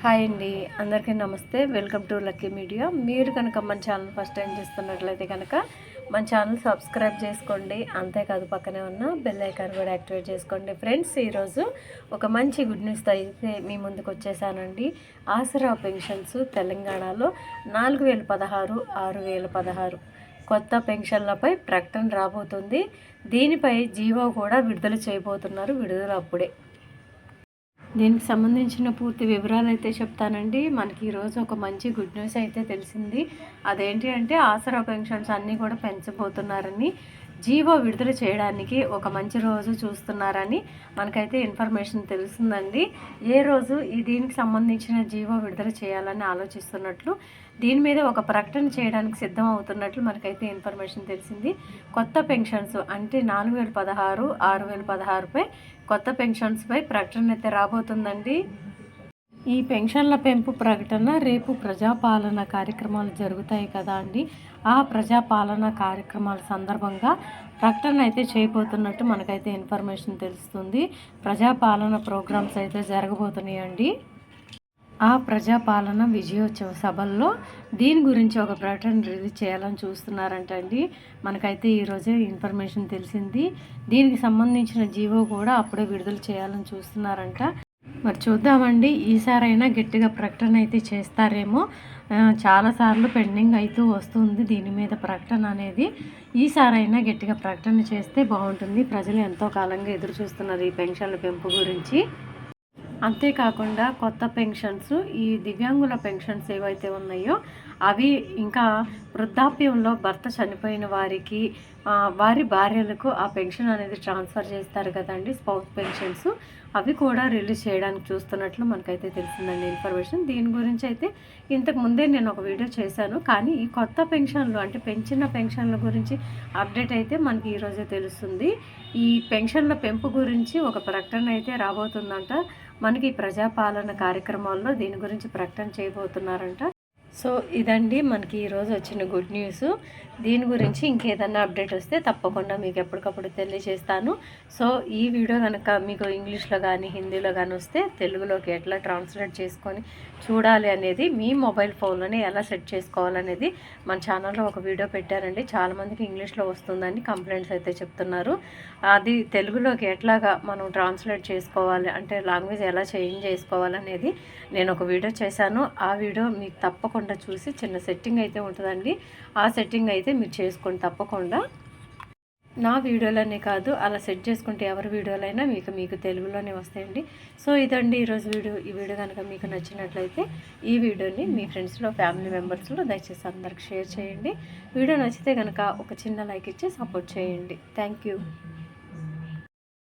Hi అండి. అందరికీ నమస్తే. Welcome to lucky media. మీరు కనుక మన ఛానల్ ఫస్ట్ టైం చూస్తున్నట్లయితే కనుక మన ఛానల్ సబ్స్క్రైబ్ చేసుకోండి. అంతేకాదు పక్కనే ఉన్న బెల్ ఐకాన్ కూడా యాక్టివేట్ చేసుకోండి. ఫ్రెండ్స్ ఈరోజు ఒక మంచి గుడ్ న్యూస్ అయితే మీ ముందుకు వచ్చేసానండి. ఆసరా పెన్షన్స్ తెలంగాణలో నాలుగు వేల పదహారు ఆరు వేల పదహారు. కొత్త పెన్షన్లపై ప్రకటన రాబోతుంది. దీనిపై జీవో కూడా విడుదల చేయబోతున్నారు. విడుదల అప్పుడే. దీనికి సంబంధించిన పూర్తి వివరాలు అయితే చెప్తానండి. మనకి ఈరోజు ఒక మంచి గుడ్ న్యూస్ అయితే తెలిసింది. అదేంటి అంటే ఆసరా పెన్షన్స్ అన్నీ కూడా పెంచబోతున్నారని. జీవో విడుదల చేయడానికి ఒక మంచి రోజు చూస్తున్నారని మనకైతే ఇన్ఫర్మేషన్ తెలుస్తుందండి. ఏ రోజు ఈ దీనికి సంబంధించిన జీవో విడుదల చేయాలని ఆలోచిస్తున్నట్లు దీని మీద ఒక ప్రకటన చేయడానికి సిద్ధం అవుతున్నట్లు మనకైతే ఇన్ఫర్మేషన్ తెలిసింది. కొత్త పెన్షన్స్ అంటే నాలుగు వేల పదహారు ఆరు వేల పదహారుపై కొత్త పెన్షన్స్పై ప్రకటన అయితే రాబోతుందండి. ఈ పెన్షన్ల పెంపు ప్రకటన రేపు ప్రజాపాలన కార్యక్రమాలు జరుగుతాయి కదా అండి. ఆ ప్రజాపాలన కార్యక్రమాల సందర్భంగా ప్రకటన అయితే చేయబోతున్నట్టు మనకైతే ఇన్ఫర్మేషన్ తెలుస్తుంది. ప్రజాపాలన ప్రోగ్రామ్స్ అయితే జరగబోతున్నాయండి ఆ ప్రజాపాలన విజయోత్సవ సభల్లో దీని గురించి ఒక ప్రకటన రిలీజ్ చేయాలని చూస్తున్నారంట అండి మనకైతే ఈరోజే ఇన్ఫర్మేషన్ తెలిసింది. దీనికి సంబంధించిన జీవో కూడా అప్పుడే విడుదల చేయాలని చూస్తున్నారంట. మరి చూద్దామండి. ఈసారైనా గట్టిగా ప్రకటన అయితే చేస్తారేమో. చాలాసార్లు పెండింగ్ అయితే వస్తుంది దీని మీద ప్రకటన అనేది. ఈసారైనా గట్టిగా ప్రకటన చేస్తే బాగుంటుంది. ప్రజలు ఎంతో కాలంగా ఎదురు చూస్తున్నారు ఈ పెన్షన్ల పెంపు గురించి. అంతేకాకుండా కొత్త పెన్షన్స్ ఈ దివ్యాంగుల పెన్షన్స్ ఏవైతే ఉన్నాయో అవి ఇంకా వృద్ధాప్యంలో భర్త చనిపోయిన వారికి వారి భార్యలకు ఆ పెన్షన్ అనేది ట్రాన్స్ఫర్ చేస్తారు కదండి స్పౌస్ పెన్షన్స్. అవి కూడా రిలీజ్ చేయడానికి చూస్తున్నట్లు మనకైతే తెలిసిందండి ఇన్ఫర్మేషన్. దీని గురించి అయితే ఇంతకు ముందే నేను ఒక వీడియో చేశాను. కానీ ఈ కొత్త పెన్షన్లు అంటే పెంచిన పెన్షన్ల గురించి అప్డేట్ అయితే మనకి ఈరోజే తెలుస్తుంది. ఈ పెన్షన్ల పెంపు గురించి ఒక ప్రకటన అయితే రాబోతుందంట. మనకి ప్రజాపాలన కార్యక్రమాల్లో దీని గురించి ప్రకటన చేయబోతున్నారంట. సో ఇదండి మనకి ఈరోజు వచ్చిన గుడ్ న్యూస్. దీని గురించి ఇంకేదన్నా అప్డేట్ వస్తే తప్పకుండా మీకు ఎప్పటికప్పుడు తెలియజేస్తాను. సో ఈ వీడియో కనుక మీకు ఇంగ్లీష్లో కానీ హిందీలో కానీ వస్తే తెలుగులోకి ఎట్లా ట్రాన్స్లేట్ చేసుకొని చూడాలి అనేది మీ మొబైల్ ఫోన్లోనే ఎలా సెట్ చేసుకోవాలనేది మన ఛానల్లో ఒక వీడియో పెట్టారండి. చాలామందికి ఇంగ్లీష్లో వస్తుందని కంప్లైంట్స్ అయితే చెప్తున్నారు. అది తెలుగులోకి ఎట్లాగా మనం ట్రాన్స్లేట్ చేసుకోవాలి అంటే లాంగ్వేజ్ ఎలా చేంజ్ చేసుకోవాలనేది నేను ఒక వీడియో చేశాను. ఆ వీడియో మీకు తప్పకుండా తప్పకుండా చూసి చిన్న సెట్టింగ్ అయితే ఉంటుందండి. ఆ సెట్టింగ్ అయితే మీరు చేసుకోండి తప్పకుండా నా వీడియోలోనే కాదు అలా సెట్ చేసుకుంటే ఎవరి వీడియోలైనా మీకు మీకు తెలుగులోనే వస్తాయండి. సో ఇదండి ఈరోజు వీడియో. ఈ వీడియో కనుక మీకు నచ్చినట్లయితే ఈ వీడియోని మీ ఫ్రెండ్స్లో ఫ్యామిలీ మెంబర్స్లో దయచేసి అందరికి షేర్ చేయండి. వీడియో నచ్చితే కనుక ఒక చిన్న లైక్ ఇచ్చి సపోర్ట్ చేయండి. థ్యాంక్